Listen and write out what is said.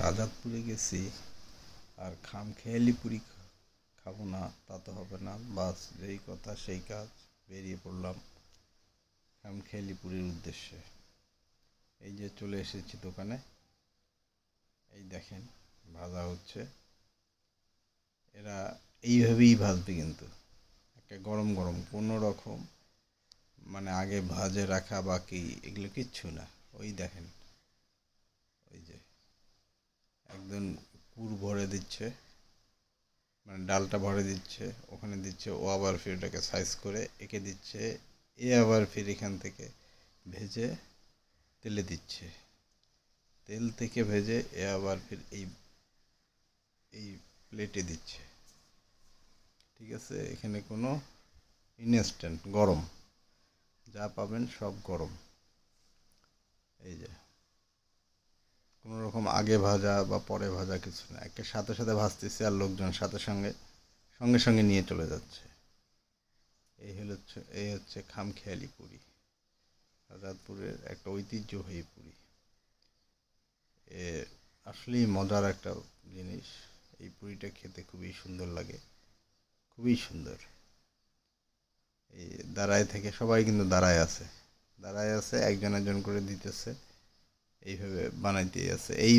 শাহজাদপুরে গেছি, আর খাম খেয়ালি পুরি খাব না, তা তো হবে না। বাস যেই কথা সেই কাজ, বেরিয়ে পড়লাম খাম খেয়ালি পুরীর উদ্দেশ্যে। এই যে চলে এসেছি দোকানে, এই দেখেন ভাজা হচ্ছে। এরা এইভাবেই ভাজবে কিন্তু একটা গরম গরম, কোনো রকম মানে আগে ভাজে রাখা বাকি, এগুলো কিচ্ছু না। ওই দেখেন ওই যে একদম পুর ভরে দিচ্ছে মানে ডালটা ভরে দিচ্ছে, ওখানে দিচ্ছে ও আবার ফির ওটাকে সাইজ করে এঁকে দিচ্ছে, এ আবার ফির এখান থেকে ভেজে তেলে দিচ্ছে। তেল থেকে ভেজে এ আবার ফির এই এই প্লেটে দিচ্ছে। ঠিক আছে? এখানে কোনো ইনস্ট্যান্ট গরম। যা পাবেন সব গরম। এই যে। কোনো রকম আগে ভাজা বা পরে ভাজা কিছু না। একটা সাথে সাথে ভাজতেছে আর লোকজন সাথে সঙ্গে সঙ্গে সঙ্গে নিয়ে চলে যাচ্ছে। এই হলো এই হচ্ছে খামখেয়ালি পুরি। আজাদপুরের একটা ঐতিহ্যবাহী পুরি। এ আসলেই মজার একটা জিনিস। এই পুরিটা খেতে খুবই সুন্দর লাগে। খুবই সুন্দর। এই দাঁড়ায় থেকে সবাই কিন্তু দাঁড়ায় আছে। দাঁড়ায় আছে, একজন একজন করে দিতেছে। এইভাবে বানাইতেই আছে। এই